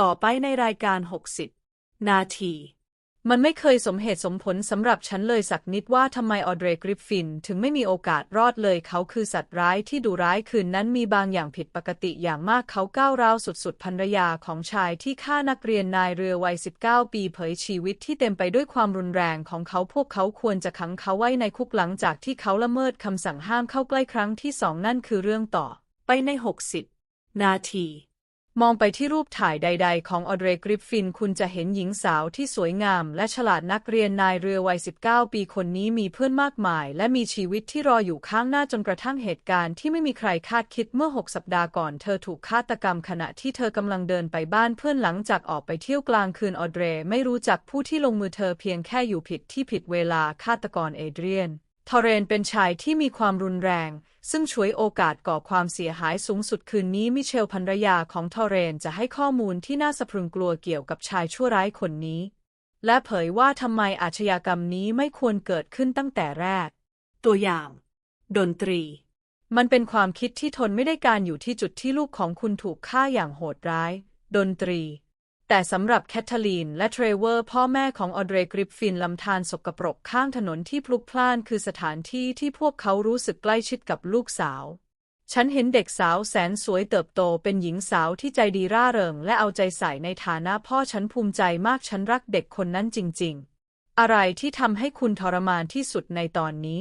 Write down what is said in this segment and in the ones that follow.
ต่อไปในรายการ 60 นาที มันไม่เคยสมเหตุสมผลสำหรับฉันเลยสักนิดว่าทำไมออเดรกริฟฟิน ถึงไม่มีโอกาสรอดเลยเขาคือสัตว์ร้ายที่ดุร้ายคืนนั้นมีบางอย่างผิดปกติอย่างมากเขาก้าวร้าวสุดๆภรรยาของชายที่ฆ่านักเรียนนายเรือวัย 19 ปีเผยชีวิตที่เต็มไปด้วยความรุนแรงของเขาพวกเขาควรจะขังเขาไว้ในคุกหลังจากที่เขาละเมิดคำสั่งห้ามเข้าใกล้ครั้งที่สองนั่นคือเรื่องต่อ ไปใน 60 นาที มองไปที่รูปถ่ายใด ๆ ของออเดรกริฟฟิน คุณจะเห็นหญิงสาวที่สวยงาม และฉลาดนักเรียนนายเรือวัย 19 ปีคนนี้มีเพื่อนมากมาย และมีชีวิตที่รออยู่ข้างหน้าจนกระทั่งเหตุการณ์ที่ไม่มีใครคาดคิดเมื่อ 6 สัปดาห์ก่อน เธอถูกฆาตกรรมขณะที่เธอกำลังเดินไปบ้านเพื่อนหลังจากออกไปเที่ยวกลางคืนออเดรไม่รู้จักผู้ที่ลงมือเธอเพียงแค่อยู่ผิดที่ผิดเวลาฆาตกรเอเดรียน ทอเรนเป็นชายที่มีความรุนแรง ซึ่งช่วยโอกาสก่อความเสียหายสูงสุดคืนนี้มิเชลภรรยาของทอเรนจะให้ข้อมูลที่น่าสะพรึงกลัวเกี่ยวกับชายชั่วร้ายคนนี้ และเผยว่าทำไมอาชญากรรมนี้ไม่ควรเกิดขึ้นตั้งแต่แรก ตัวอย่าง ดนตรี มันเป็นความคิดที่ทนไม่ได้การอยู่ที่จุดที่ลูกของคุณถูกฆ่าอย่างโหดร้าย ดนตรี แต่สำหรับแคทเธอรีนและเทรเวอร์พ่อแม่ของออเดรกริฟฟินลำธารสกปรกข้างถนนที่พลุกพล่านคือสถานที่ที่พวกเขารู้สึกใกล้ชิดกับลูกสาว ฉันเห็นเด็กสาวแสนสวยเติบโตเป็นหญิงสาวที่ใจดีร่าเริงและเอาใจใส่ในฐานะพ่อฉันภูมิใจมากฉันรักเด็กคนนั้นจริง ๆ อะไรที่ทำให้คุณทรมานที่สุดในตอนนี้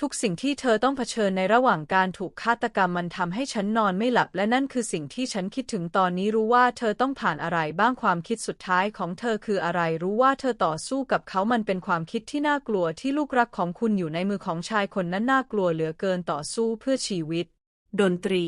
ทุกสิ่งที่เธอต้องเผชิญในระหว่างการถูกฆาตกรรมมันทำให้ฉันนอนไม่หลับ และนั่นคือสิ่งที่ฉันคิดถึงตอนนี้รู้ว่าเธอต้องผ่านอะไรบ้างความคิดสุดท้ายของเธอคืออะไร รู้ว่าเธอต่อสู้กับเขามันเป็นความคิดที่น่ากลัวที่ลูกรักของคุณอยู่ในมือของชายคนนั้นน่ากลัวเหลือเกินต่อสู้เพื่อชีวิต ดนตรี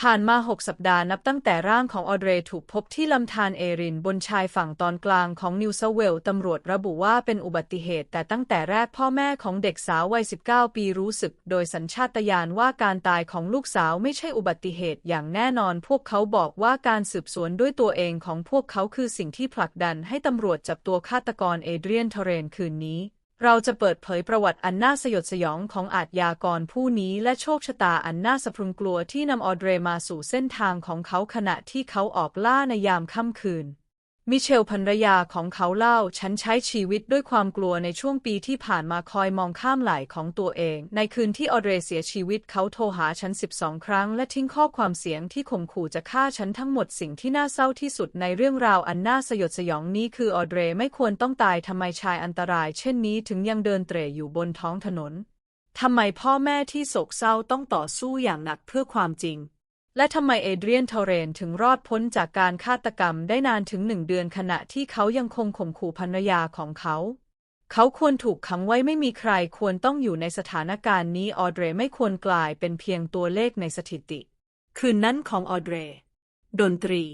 ผ่านมาหกสัปดาห์นับตั้งแต่ร่างของออเดรถูกพบที่ลำธารเอรินบนชายฝั่งตอนกลางของนิวเซาเวลตำรวจระบุว่าเป็นอุบัติเหตุ แต่ตั้งแต่แรกพ่อแม่ของเด็กสาววัย 19 ปีรู้สึกโดยสัญชาตญาณว่าการตายของลูกสาวไม่ใช่อุบัติเหตุอย่างแน่นอน พวกเขาบอกว่าการสืบสวนด้วยตัวเองของพวกเขาคือสิ่งที่ผลักดันให้ตำรวจจับตัวฆาตกรเอเดรียนทเรนคืนนี้ เราจะเปิดเผยประวัติอันน่าสยดสยองของอาทยากรผู้นี้และโชคชะตาอันน่าสะพรึงกลัวที่นำออเดรมาสู่เส้นทางของเขาขณะที่เขาออกล่าในยามค่ำคืน มิเชลภรรยาของเขาเล่า ฉันใช้ชีวิตด้วยความกลัวในช่วงปีที่ผ่านมาคอยมองข้ามไหล่ของตัวเอง ในคืนที่ออเดรเสียชีวิตเขาโทรหาฉัน 12 ครั้ง และทิ้งข้อความเสียงที่ข่มขู่จะฆ่าฉันทั้งหมดสิ่งที่น่าเศร้าที่สุดในเรื่องราวอันน่าสยดสยองนี้คือออเดรไม่ควรต้องตายทำไมชายอันตราย เช่นนี้ถึงยังเดินเตร่อยู่บนท้องถนนทำไมพ่อแม่ที่โศกเศร้าต้องต่อสู้อย่างหนักเพื่อความจริง และทำไมเอเดรียนทอเรนถึงรอดพ้นจากการฆาตกรรมได้นานถึงหนึ่งเดือนขณะที่เขายังคงข่มขู่ภรรยาของเขา เขาควรถูกขังไว้ไม่มีใครควรต้องอยู่ในสถานการณ์นี้ออเดรไม่ควรกลายเป็นเพียงตัวเลขในสถิติ คืนนั้นของออเดรดนตรี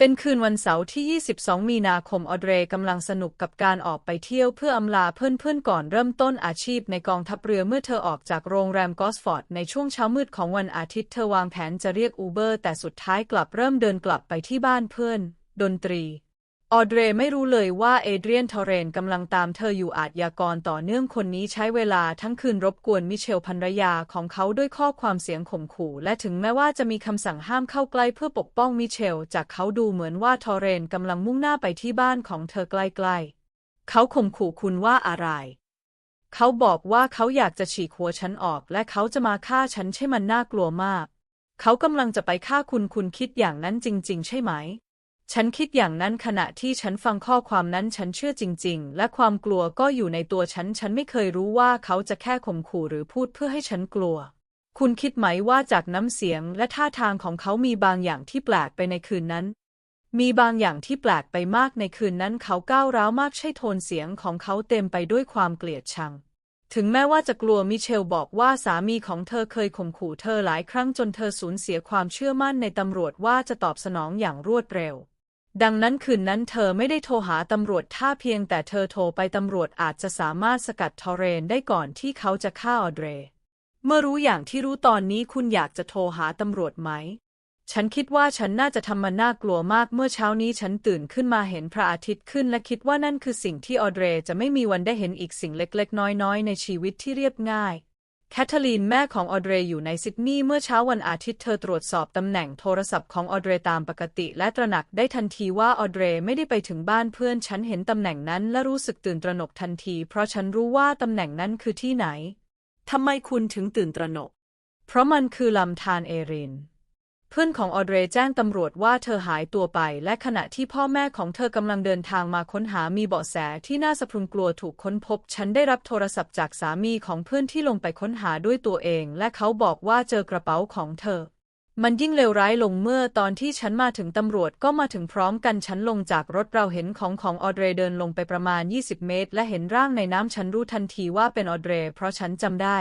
เป็นคืนวันเสาร์ที่ 22 มีนาคมออเดรกำลังสนุกกับการออกไปเที่ยวเพื่ออำลาเพื่อนๆก่อนเริ่มต้นอาชีพในกองทัพเรือเมื่อเธอออกจากโรงแรมกอสฟอร์ดในช่วงเช้ามืดของวันอาทิตย์เธอวางแผนจะเรียกอูเบอร์แต่สุดท้ายกลับเริ่มเดินกลับไปที่บ้านเพื่อน ดนตรี ออเดรไม่รู้เลยว่าเอเดรียนทอเรนกำลังตามเธออยู่อาทยากรต่อเนื่องคนนี้ใช้เวลาทั้งคืนรบกวนมิเชลภรรยาของเขาด้วยข้อความเสียงข่มขู่ และถึงแม้ว่าจะมีคำสั่งห้ามเข้าใกล้เพื่อปกป้องมิเชล จากเขาดูเหมือนว่าทอเรนกำลังมุ่งหน้าไปที่บ้านของเธอใกล้ๆ เขาข่มขู่คุณว่าอะไร เขาบอกว่าเขาอยากจะฉีกหัวฉันออก และเขาจะมาฆ่าฉันใช่มันน่ากลัวมาก เขากำลังจะไปฆ่าคุณคุณคิดอย่างนั้นจริง ๆ ใช่ไหม ฉันคิดอย่างนั้นขณะที่ฉันฟังข้อความนั้นฉันเชื่อจริง ๆ และความกลัวก็อยู่ในตัวฉัน ฉันไม่เคยรู้ว่าเขาจะแค่ข่มขู่หรือพูดเพื่อให้ฉันกลัว คุณคิดไหมว่าจากน้ำเสียงและท่าทางของเขามีบางอย่างที่แปลกไปในคืนนั้น มีบางอย่างที่แปลกไปมากในคืนนั้น เขาก้าวร้าวมากใช่โทนเสียงของเขาเต็มไปด้วยความเกลียดชัง ถึงแม้ว่าจะกลัวมิเชลบอกว่าสามีของเธอเคยข่มขู่เธอหลายครั้งจนเธอสูญเสียความเชื่อมั่นในตำรวจว่าจะตอบสนองอย่างรวดเร็ว ดังนั้นคืนนั้นเธอไม่ได้โทรหาตำรวจถ้าเพียงแต่เธอโทรไปตำรวจอาจจะสามารถสกัดทอเรนได้ก่อนที่เขาจะฆ่าออเดร เมื่อรู้อย่างที่รู้ตอนนี้คุณอยากจะโทรหาตำรวจไหม ฉันคิดว่าฉันน่าจะทำมันน่ากลัวมากเมื่อเช้านี้ฉันตื่นขึ้นมาเห็นพระอาทิตย์ขึ้นและคิดว่านั่นคือสิ่งที่ออเดรจะไม่มีวันได้เห็นอีกสิ่งเล็กๆ น้อยๆ ในชีวิตที่เรียบง่าย แคทเธอรีนแม่ของออเดรอยู่ในซิดนีย์เมื่อเช้าวันอาทิตย์เธอตรวจสอบตำแหน่งโทรศัพท์ของออเดรตามปกติ และตระหนักได้ทันทีว่าออเดรไม่ได้ไปถึงบ้านเพื่อนฉันเห็นตำแหน่งนั้นและรู้สึกตื่นตระหนกทันที เพราะฉันรู้ว่าตำแหน่งนั้นคือที่ไหนทำไมคุณถึงตื่นตระหนก เพราะมันคือลำธารเอริน เพื่อนของออเดรแจ้งตำรวจว่าเธอหายตัวไป และขณะที่พ่อแม่ของเธอกำลังเดินทางมาค้นหามีเบาะแสที่น่าสะพรึงกลัวถูกค้นพบ ฉันได้รับโทรศัพท์จากสามีของเพื่อนที่ลงไปค้นหาด้วยตัวเอง และเขาบอกว่าเจอกระเป๋าของเธอ มันยิ่งเลวร้ายลงเมื่อตอนที่ฉันมาถึงตำรวจก็มาถึงพร้อมกันฉันลงจากรถเราเห็นของของออเดรเดินลงไปประมาณ 20 เมตร และเห็นร่างในน้ำฉันรู้ทันทีว่าเป็นออเดรเพราะฉันจำได้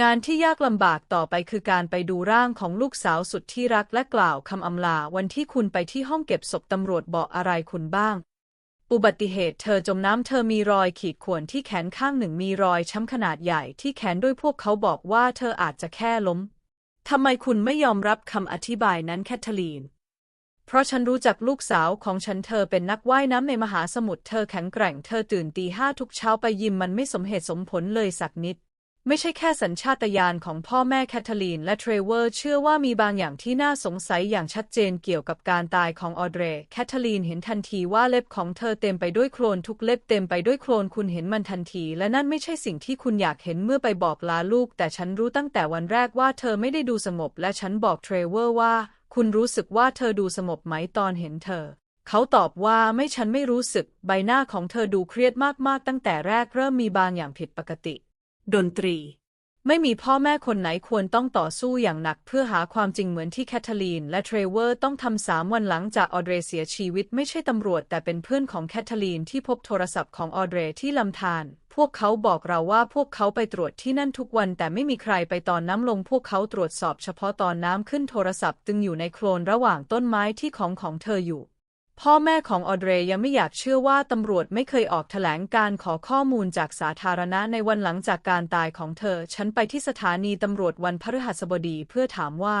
งานที่ยากลำบากต่อไปคือการไปดูร่างของลูกสาวสุดที่รักและกล่าวคำอำลาวันที่คุณไปที่ห้องเก็บศพตำรวจบอกอะไรคุณบ้าง อุบัติเหตุเธอจมน้ำเธอมีรอยขีดข่วนที่แขนข้างหนึ่งมีรอยช้ำขนาดใหญ่ที่แขนด้วยพวกเขาบอกว่าเธออาจจะแค่ล้มทำไมคุณไม่ยอมรับคำอธิบายนั้นแคทเธอรีน เพราะฉันรู้จักลูกสาวของฉันเธอเป็นนักว่ายน้ำในมหาสมุทรเธอแข็งแกร่งเธอตื่นตีห้าทุกเช้าไปยิมมันไม่สมเหตุสมผลเลยสักนิด ไม่ใช่แค่สัญชาตญาณของพ่อแม่แคทเธอรีนและเทรเวอร์เชื่อว่ามีบางอย่างที่น่าสงสัยอย่างชัดเจนเกี่ยวกับการตายของออเดรแคทเธอรีนเห็นทันทีว่าเล็บของเธอเต็มไปด้วยโคลนทุกเล็บเต็มไปด้วยโคลนคุณเห็นมันทันที และนั่นไม่ใช่สิ่งที่คุณอยากเห็นเมื่อไปบอกลาลูก แต่ฉันรู้ตั้งแต่วันแรกว่าเธอไม่ได้ดูสงบและฉันบอกเทรเวอร์ว่า คุณรู้สึกว่าเธอดูสงบไหมตอนเห็นเธอเขาตอบว่าไม่ฉันไม่รู้สึก ใบหน้าของเธอดูเครียดมากๆ ตั้งแต่แรกเริ่มมีบางอย่างผิดปกติ ดนตรี ไม่มีพ่อแม่คนไหนควรต้องต่อสู้อย่างหนักเพื่อหาความจริงเหมือนที่แคทเธอรีนและเทรเวอร์ต้องทำสามวันหลังจากออเดรเสียชีวิตไม่ใช่ตำรวจแต่เป็นเพื่อนของแคทเธอรีนที่พบโทรศัพท์ของออเดรที่ลำธารพวกเขาบอกเราว่าพวกเขาไปตรวจที่นั่นทุกวันแต่ไม่มีใครไปตอนน้ำลงพวกเขาตรวจสอบเฉพาะตอนน้ำขึ้นโทรศัพท์ตึงอยู่ในโคลนระหว่างต้นไม้ที่ของของเธออยู่ พ่อแม่ของออเดรยังไม่อยากเชื่อว่าตำรวจไม่เคยออกแถลงการขอข้อมูลจากสาธารณะในวันหลังจากการตายของเธอ ฉันไปที่สถานีตำรวจวันพฤหัสบดีเพื่อถามว่า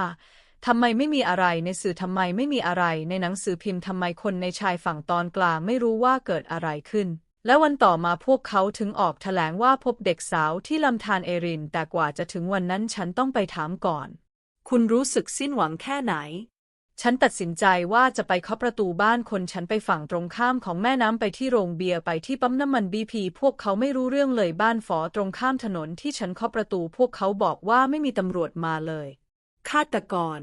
ทำไมไม่มีอะไรในสื่อทำไมไม่มีอะไร ในหนังสือพิมพ์ทำไมคนในชายฝั่งตอนกลางไม่รู้ว่าเกิดอะไรขึ้น และวันต่อมาพวกเขาถึงออกแถลงว่าพบเด็กสาวที่ลำธารเอริน แต่กว่าจะถึงวันนั้นฉันต้องไปถามก่อน คุณรู้สึกสิ้นหวังแค่ไหน ฉันตัดสินใจว่าจะไปเคาะประตูบ้านคนฉันไปฝั่งตรงข้ามของแม่น้ำไปที่โรงเบียร์ไปที่ปั๊มน้ำมันบีพีพวกเขาไม่รู้เรื่องเลยบ้านฝอตรงข้ามถนนที่ฉันเคาะประตูพวกเขาบอกว่าไม่มีตำรวจมาเลย ฆาตกร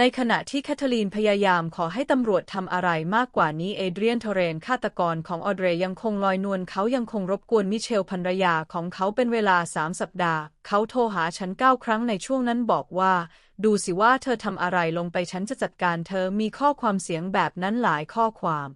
ในขณะที่แคทเธอรีนพยายามขอให้ตำรวจทำอะไรมากกว่านี้เอเดรียนทอเรนฆาตกรของออเดรยังคงลอยนวลเขายังคงรบกวนมิเชลภรรยาของเขาเป็นเวลาสามสัปดาห์ เขาโทรหาฉันเก้าครั้งในช่วงนั้นบอกว่า ดูสิว่าเธอทำอะไรลงไปฉันจะจัดการเธอมีข้อความเสียงแบบนั้นหลายข้อความ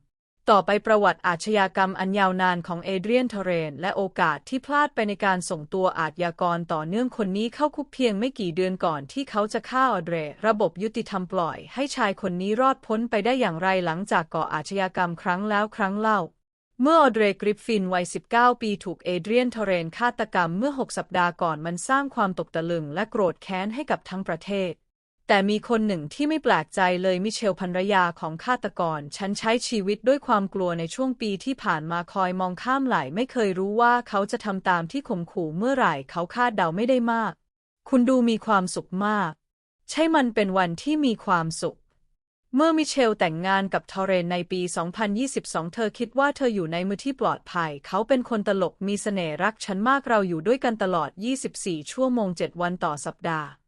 ต่อไปประวัติอาชญากรรมอันยาวนานของเอเดรียนทอเรน และโอกาสที่พลาดไปในการส่งตัวอาชญากรต่อเนื่องคนนี้เข้าคุกเพียงไม่กี่เดือนก่อนที่เขาจะฆ่าออเดร ระบบยุติธรรมปล่อยให้ชายคนนี้รอดพ้นไปได้อย่างไรหลังจากก่ออาชญากรรมครั้งแล้วครั้งเล่า เมื่อออเดรกริฟฟินวัย 19 ปีถูกเอเดรียนทอเรนฆาตกรรมเมื่อ 6 สัปดาห์ก่อนมันสร้างความตกตะลึงและโกรธแค้นให้กับทั้งประเทศ แต่มีคนหนึ่งที่ไม่แปลกใจเลยมิเชลภรรยาของฆาตกร ฉันใช้ชีวิตด้วยความกลัวในช่วงปีที่ผ่านมาคอยมองข้ามไหลไม่เคยรู้ว่าเขาจะทำตามที่ข่มขู่เมื่อไหร่เขาคาดเดาไม่ได้มาก คุณดูมีความสุขมาก ใช่มันเป็นวันที่มีความสุข เมื่อมิเชลแต่งงานกับทอเรนในปี 2022 เธอคิดว่าเธออยู่ในมือที่ปลอดภัย เขาเป็นคนตลกมีเสน่ห์รักฉันมากเราอยู่ด้วยกันตลอด 24 ชั่วโมง 7 วันต่อสัปดาห์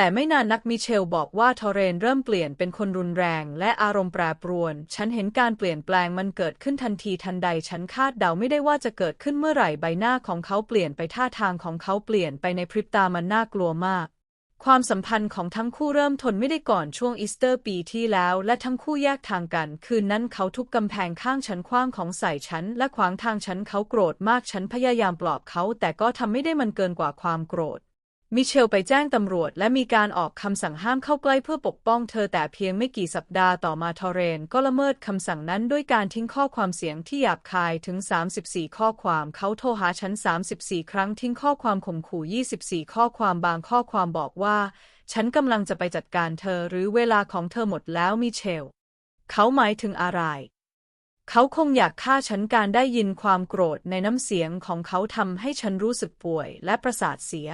แต่ไม่นานนักมิเชลบอกว่าทอเรนเริ่มเปลี่ยนเป็นคนรุนแรง และอารมณ์แปรปรวน ฉันเห็นการเปลี่ยนแปลงมันเกิดขึ้นทันทีทันใด ฉันคาดเดาไม่ได้ว่าจะเกิดขึ้นเมื่อไหร่ใบหน้าของเขาเปลี่ยนไปท่าทางของเขาเปลี่ยนไปในพริบตามันน่ากลัวมาก ความสัมพันธ์ของทั้งคู่เริ่มทนไม่ได้ก่อนช่วงอีสเตอร์ปีที่แล้ว และทั้งคู่แยกทางกัน คืนนั้นเขาทุบกำแพงข้างฉันคว้างของใส่ฉัน และขวางทางฉันเขาโกรธมากฉันพยายามปลอบเขา แต่ก็ทำไม่ได้มันเกินกว่าความโกรธ มิเชลไปแจ้งตำรวจและมีการออกคำสั่งห้ามเข้าใกล้เพื่อปกป้องเธอแต่เพียงไม่กี่สัปดาห์ต่อมาทอเรนก็ละเมิดคำสั่งนั้นด้วยการทิ้งข้อความเสียงที่หยาบคายถึง 34 ข้อความเขาโทรหาฉัน 34 ครั้งทิ้งข้อความข่มขู่ 24 ข้อความบางข้อความบอกว่า ฉันกำลังจะไปจัดการเธอหรือเวลาของเธอหมดแล้วมิเชล เขาหมายถึงอะไรเขาคงอยากฆ่าฉันการได้ยินความโกรธในน้ำเสียงของเขาทำให้ฉันรู้สึกป่วยและประสาทเสีย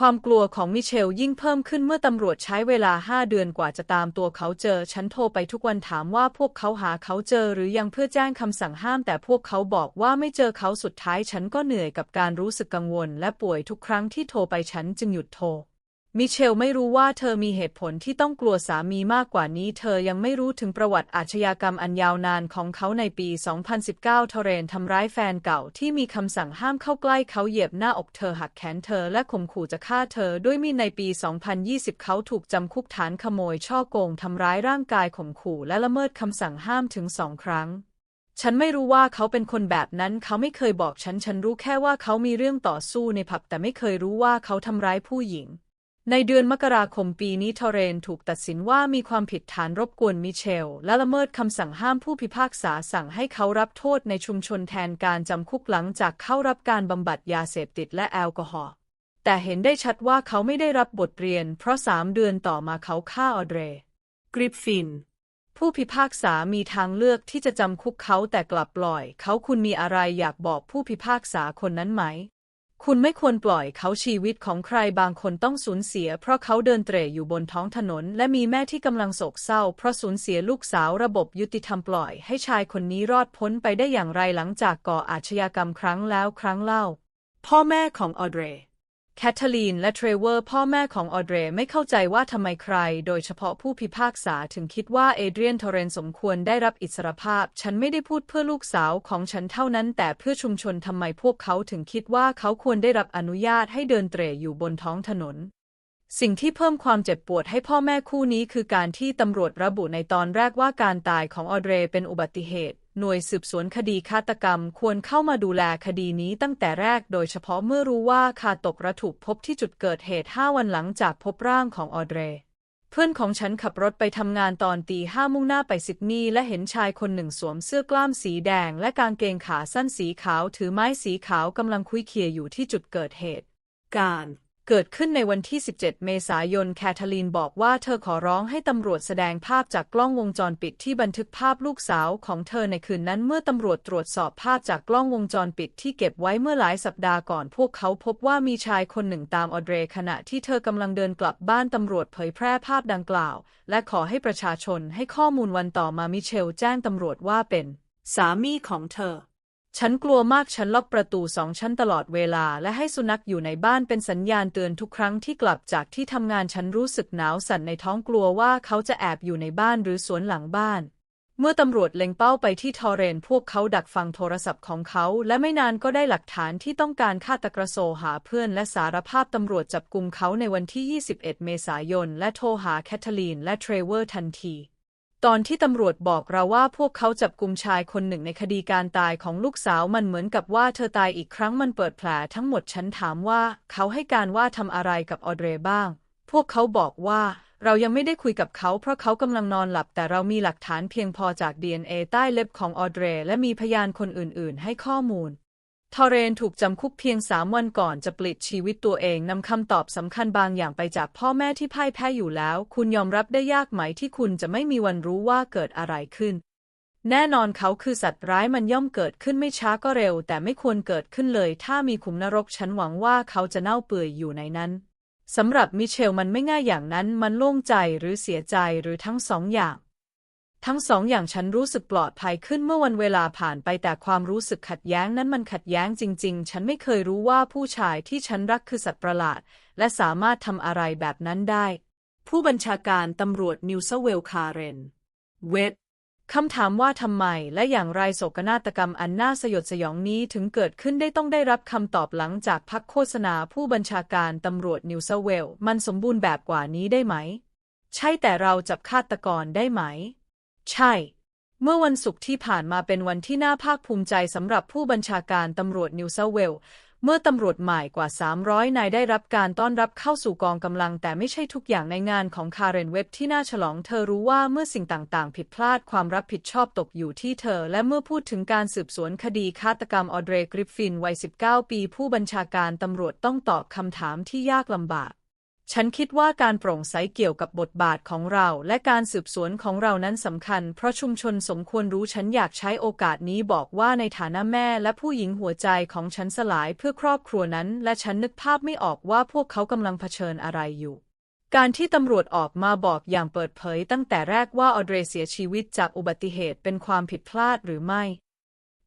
ความกลัวของมิเชลยิ่งเพิ่มขึ้นเมื่อตำรวจใช้เวลาห้าเดือนกว่าจะตามตัวเขาเจอ ฉันโทรไปทุกวันถามว่าพวกเขาหาเขาเจอหรือยังเพื่อแจ้งคำสั่งห้าม แต่พวกเขาบอกว่าไม่เจอเขาสุดท้าย ฉันก็เหนื่อยกับการรู้สึกกังวล และป่วยทุกครั้งที่โทรไปฉันจึงหยุดโทร มิเชลไม่รู้ว่าเธอมีเหตุผลที่ต้องกลัวสามีมากกว่านี้ เธอยังไม่รู้ถึงประวัติอาชญากรรมอันยาวนานของเขาในปี 2019 ทอเรนทำร้ายแฟนเก่าที่มีคำสั่งห้ามเข้าใกล้เขาเหยียบหน้าอกเธอหักแขนเธอและข่มขู่จะฆ่าเธอด้วยมีดในปี 2020 เขาถูกจำคุกฐานขโมยช่อโกงทำร้ายร่างกายข่มขู่และละเมิดคำสั่งห้ามถึงสองครั้งฉันไม่รู้ว่าเขาเป็นคนแบบนั้น เขาไม่เคยบอกฉัน ฉันรู้แค่ว่าเขามีเรื่องต่อสู้ในผับแต่ไม่เคยรู้ว่าเขาทำร้ายผู้หญิง ในเดือนมกราคมปีนี้ทอเรนถูกตัดสินว่ามีความผิดฐานรบกวนมิเชล และละเมิดคำสั่งห้ามผู้พิพากษาสั่งให้เขารับโทษในชุมชนแทนการจำคุกหลังจากเข้ารับการบำบัดยาเสพติดและแอลกอฮอล์แต่เห็นได้ชัดว่าเขาไม่ได้รับบทเรียน เพราะสามเดือนต่อมาเขาฆ่าออเดรกริฟฟิน ผู้พิพากษามีทางเลือกที่จะจำคุกเขาแต่กลับปล่อย เขาคุณมีอะไรอยากบอกผู้พิพากษาคนนั้นไหม คุณไม่ควรปล่อยเขาชีวิตของใครบางคนต้องสูญเสีย เพราะเขาเดินเตร่อยู่บนท้องถนน และมีแม่ที่กำลังโศกเศร้า เพราะสูญเสียลูกสาวระบบยุติธรรมปล่อย ให้ชายคนนี้รอดพ้นไปได้อย่างไรหลังจากก่ออาชญากรรมครั้งแล้วครั้งเล่า พ่อแม่ของออเดร แคทเธอรีนและเทรเวอร์พ่อแม่ของออเดรไม่เข้าใจว่าทำไมใคร โดยเฉพาะผู้พิพากษาถึงคิดว่าเอเดรียนทอเรนสมควรได้รับอิสรภาพ ฉันไม่ได้พูดเพื่อลูกสาวของฉันเท่านั้น แต่เพื่อชุมชนทำไมพวกเขาถึงคิดว่าเขาควรได้รับอนุญาตให้เดินเตร่อยู่บนท้องถนนสิ่งที่เพิ่มความเจ็บปวดให้พ่อแม่คู่นี้คือการที่ตำรวจระบุในตอนแรกว่าการตายของออเดรเป็นอุบัติเหตุ หน่วยสืบสวนคดีฆาตกรรมควรเข้ามาดูแลคดีนี้ตั้งแต่แรกโดยเฉพาะเมื่อรู้ว่าคาตกระถูกพบที่จุดเกิดเหตุ 5 วันหลังจากพบร่างของออเดร เพื่อนของฉันขับรถไปทำงานตอนตีห้ามุ่งหน้าไปซิดนีย์และเห็นชายคนหนึ่งสวมเสื้อกล้ามสีแดง และกางเกงขาสั้นสีขาวถือไม้สีขาวกำลังคุยเคียอยู่ที่จุดเกิดเหตุ การ เกิดขึ้นในวันที่ 17 เมษายน แคทเธอรีนบอกว่าเธอขอร้องให้ตำรวจแสดงภาพจากกล้องวงจรปิดที่บันทึกภาพลูกสาวของเธอในคืนนั้นเมื่อตำรวจตรวจสอบภาพจากกล้องวงจรปิดที่เก็บไว้เมื่อหลายสัปดาห์ก่อน พวกเขาพบว่ามีชายคนหนึ่งตามออเดรขณะที่เธอกำลังเดินกลับบ้านตำรวจเผยแพร่ภาพดังกล่าว และขอให้ประชาชนให้ข้อมูลวันต่อมามิเชลแจ้งตำรวจว่าเป็น สามีของเธอ ฉันกลัวมากฉันล็อกประตูสองชั้นตลอดเวลา และให้สุนัขอยู่ในบ้านเป็นสัญญาณเตือนทุกครั้งที่กลับจากที่ทำงานฉันรู้สึกหนาวสั่นในท้องกลัวว่าเขาจะแอบอยู่ในบ้านหรือสวนหลังบ้าน เมื่อตำรวจเล็งเป้าไปที่ทอเรน พวกเขาดักฟังโทรศัพท์ของเขา และไม่นานก็ได้หลักฐานที่ต้องการฆาตกรโซหาเพื่อนและสารภาพตำรวจจับกุมเขาในวันที่ 21 เมษายน และโทรหาแคทเธอรีนและเทรเวอร์ทันที ตอนที่ตำรวจบอกเราว่าพวกเขาจับกลุมชายคนหนึ่งในคดีการตายของลูกสาวมันเหมือนกับว่าเธอตายอีกครั้งมันเปิดแผลทั้งหมดฉันถามว่าเขาให้การว่าทำอะไรกับออเดรบ้าง พวกเขาบอกว่าเรายังไม่ได้คุยกับเขาเพราะเขากำลังนอนหลับแต่เรามีหลักฐานเพียงพอจาก DNA ใต้เล็บของออเดรและมีพยานคนอื่น ๆ ให้ข้อมูล ทอเรนถูกจำคุกเพียงสามวันก่อนจะปลิดชีวิตตัวเองนำคำตอบสำคัญบางอย่างไปจากพ่อแม่ที่พ่ายแพ้อยู่แล้ว คุณยอมรับได้ยากไหมที่คุณจะไม่มีวันรู้ว่าเกิดอะไรขึ้น แน่นอนเขาคือสัตว์ร้ายมันย่อมเกิดขึ้นไม่ช้าก็เร็ว แต่ไม่ควรเกิดขึ้นเลย ถ้ามีขุมนรกฉันหวังว่าเขาจะเน่าเปื่อยอยู่ในนั้นสำหรับมิเชลมันไม่ง่ายอย่างนั้น มันโล่งใจหรือเสียใจหรือทั้งสองอย่าง ทั้งสองอย่างฉันรู้สึกปลอดภัยขึ้นเมื่อวันเวลาผ่านไปแต่ความรู้สึกขัดแย้งนั้นมันขัดแย้งจริง ๆ ฉันไม่เคยรู้ว่าผู้ชายที่ฉันรักคือสัตว์ประหลาด และสามารถทำอะไรแบบนั้นได้ ผู้บัญชาการตำรวจนิวเซเวลคาเรน เวทคำถามว่าทำไมและอย่างไรโศกนาฏกรรมอันน่าสยดสยองนี้ถึงเกิดขึ้นได้ต้องได้รับคำตอบหลังจากพักโฆษณาผู้บัญชาการตำรวจนิวเซเวล มันสมบูรณ์แบบกว่านี้ได้ไหม ใช่แต่เราจับฆาตกรได้ไหม ใช่ เมื่อวันศุกร์ที่ผ่านมาเป็นวันที่น่าภาคภูมิใจสำหรับผู้บัญชาการตำรวจนิวเซาเวล เมื่อตำรวจใหม่กว่า 300 นายได้รับการต้อนรับเข้าสู่กองกำลัง แต่ไม่ใช่ทุกอย่างในงานของคาเรนเว็บที่น่าฉลอง เธอรู้ว่าเมื่อสิ่งต่างๆ ผิดพลาดความรับผิดชอบตกอยู่ที่เธอ และเมื่อพูดถึงการสืบสวนคดีฆาตกรรมออเดรกริฟฟินวัย 19 ปี ผู้บัญชาการตำรวจต้องตอบคำถามที่ยากลำบาก ฉันคิดว่าการโปร่งใสเกี่ยวกับบทบาทของเราและการสืบสวนของเรานั้นสำคัญ เพราะชุมชนสมควรรู้ฉันอยากใช้โอกาสนี้บอกว่าในฐานะแม่และผู้หญิงหัวใจของฉันสลายเพื่อครอบครัวนั้น และฉันนึกภาพไม่ออกว่าพวกเขากำลังเผชิญอะไรอยู่ การที่ตำรวจออกมาบอกอย่างเปิดเผยตั้งแต่แรกว่าออเดรเสียชีวิตจากอุบัติเหตุเป็นความผิดพลาดหรือไม่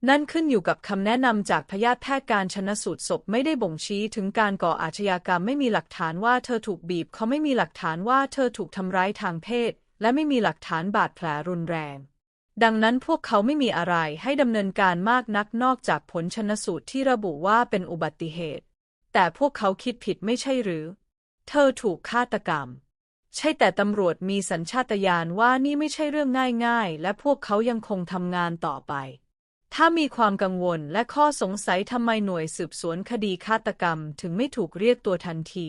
นั่นขึ้นอยู่กับคำแนะนำจากพยาธิแพทย์การชนสูตรศพไม่ได้บ่งชี้ถึงการก่ออาชญากรรมไม่มีหลักฐานว่าเธอถูกบีบเขาไม่มีหลักฐานว่าเธอถูกทำร้ายทางเพศ และไม่มีหลักฐานบาดแผลรุนแรง ดังนั้นพวกเขาไม่มีอะไรให้ดำเนินการมากนักนอกจากผลชนสูตรที่ระบุว่าเป็นอุบัติเหตุ แต่พวกเขาคิดผิดไม่ใช่หรือ เธอถูกฆาตกรรม ใช่แต่ตำรวจมีสัญชาตญาณว่านี่ไม่ใช่เรื่องง่ายๆ และพวกเขายังคงทำงานต่อไป ถ้ามีความกังวลและข้อสงสัยทำไมหน่วยสืบสวนคดีฆาตกรรมถึงไม่ถูกเรียกตัวทันที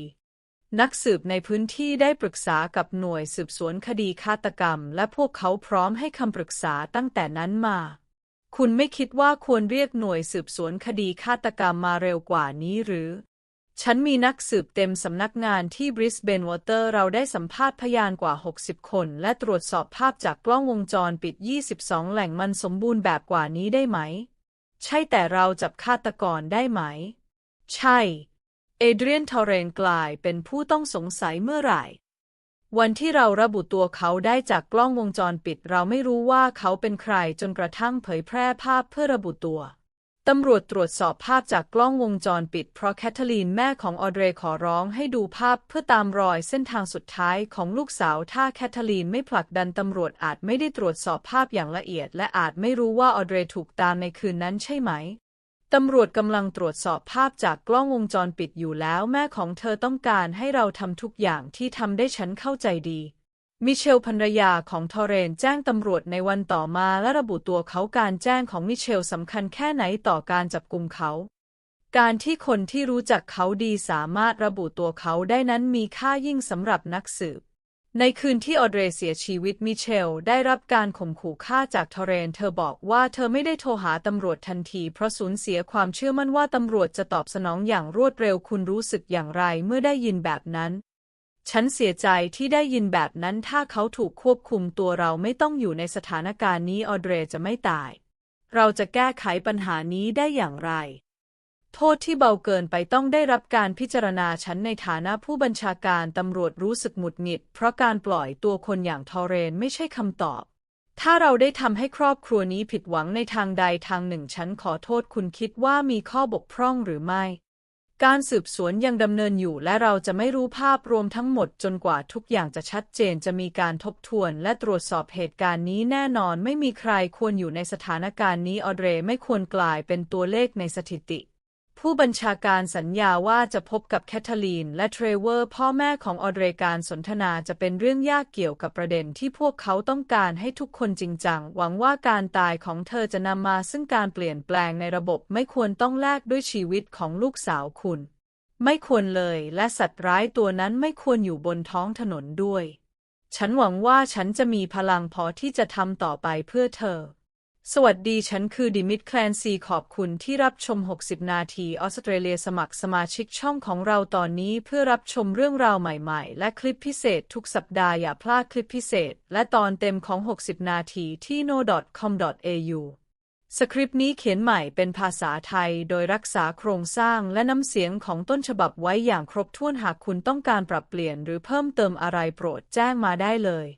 นักสืบในพื้นที่ได้ปรึกษากับหน่วยสืบสวนคดีฆาตกรรม และพวกเขาพร้อมให้คำปรึกษาตั้งแต่นั้นมา คุณไม่คิดว่าควรเรียกหน่วยสืบสวนคดีฆาตกรรมมาเร็วกว่านี้หรือ ฉันมีนักสืบเต็มสำนักงานที่บริสเบนวอเตอร์เราได้สัมภาษณ์พยานกว่า 60 คน และตรวจสอบภาพจากกล้องวงจรปิด 22 แหล่งมันสมบูรณ์แบบกว่านี้ได้ไหม ใช่แต่เราจับฆาตกรได้ไหม ใช่ เอเดรียนทอเรนกลายเป็นผู้ต้องสงสัยเมื่อไหร่ วันที่เราระบุตัวเขาได้จากกล้องวงจรปิด เราไม่รู้ว่าเขาเป็นใครจนกระทั่งเผยแพร่ภาพเพื่อระบุตัว ตำรวจตรวจสอบภาพจากกล้องวงจรปิด เพราะแคทเธอรีนแม่ของออเดรขอร้องให้ดูภาพเพื่อตามรอยเส้นทางสุดท้ายของลูกสาว ถ้าแคทเธอรีนไม่ผลักดันตำรวจอาจไม่ได้ตรวจสอบภาพอย่างละเอียด และอาจไม่รู้ว่าออเดรถูกตามในคืนนั้นใช่ไหม ตำรวจกำลังตรวจสอบภาพจากกล้องวงจรปิดอยู่แล้ว แม่ของเธอต้องการให้เราทำทุกอย่างที่ทำได้ฉันเข้าใจดี มิเชลภรรยาของทอเรนแจ้งตำรวจในวันต่อมาและระบุตัวเขาการแจ้งของมิเชลสำคัญแค่ไหนต่อการจับกุมเขา การที่คนที่รู้จักเขาดีสามารถระบุตัวเขาได้นั้นมีค่ายิ่งสำหรับนักสืบ ในคืนที่ออเดรเสียชีวิตมิเชลได้รับการข่มขู่ฆ่าจากทอเรน เธอบอกว่าเธอไม่ได้โทรหาตำรวจทันที เพราะสูญเสียความเชื่อมั่นว่าตำรวจจะตอบสนองอย่างรวดเร็วคุณรู้สึกอย่างไรเมื่อได้ยินแบบนั้น ฉันเสียใจที่ได้ยินแบบนั้นถ้าเขาถูกควบคุมตัวเราไม่ต้องอยู่ในสถานการณ์นี้ออเดรจะไม่ตาย เราจะแก้ไขปัญหานี้ได้อย่างไร โทษที่เบาเกินไปต้องได้รับการพิจารณาฉันในฐานะผู้บัญชาการตำรวจรู้สึกหงุดหงิด เพราะการปล่อยตัวคนอย่างทอเรนไม่ใช่คำตอบ ถ้าเราได้ทำให้ครอบครัวนี้ผิดหวังในทางใดทางหนึ่งฉันขอโทษคุณคิดว่ามีข้อบกพร่องหรือไม่ การสืบสวนยังดำเนินอยู่และเราจะไม่รู้ภาพรวมทั้งหมดจนกว่าทุกอย่างจะชัดเจนจะมีการทบทวนและตรวจสอบเหตุการณ์นี้แน่นอนไม่มีใครควรอยู่ในสถานการณ์นี้ออเดรไม่ควรกลายเป็นตัวเลขในสถิติ ผู้บัญชาการสัญญาว่าจะพบกับแคทเธอรีนและเทรเวอร์พ่อแม่ของออเดรการสนทนาจะเป็นเรื่องยากเกี่ยวกับประเด็นที่พวกเขาต้องการให้ทุกคนจริงจัง หวังว่าการตายของเธอจะนำมาซึ่งการเปลี่ยนแปลงในระบบไม่ควรต้องแลกด้วยชีวิตของลูกสาวคุณ ไม่ควรเลยและสัตว์ร้ายตัวนั้นไม่ควรอยู่บนท้องถนนด้วย ฉันหวังว่าฉันจะมีพลังพอที่จะทำต่อไปเพื่อเธอ สวัสดีฉันคือดิมิทแคลนซีขอบคุณที่รับชม 60 นาทีออสเตรเลียสมัครสมาชิกช่องของเราตอนนี้เพื่อรับชมเรื่องราวใหม่ๆ และคลิปพิเศษทุกสัปดาห์อย่าพลาดคลิปพิเศษ และตอนเต็มของ 60 นาทีที่ no.com.au สคริปต์นี้เขียนใหม่เป็นภาษาไทยโดยรักษาโครงสร้างและน้ำเสียงของต้นฉบับไว้อย่างครบถ้วนหากคุณต้องการปรับเปลี่ยนหรือเพิ่มเติมอะไรโปรดแจ้งมาได้เลย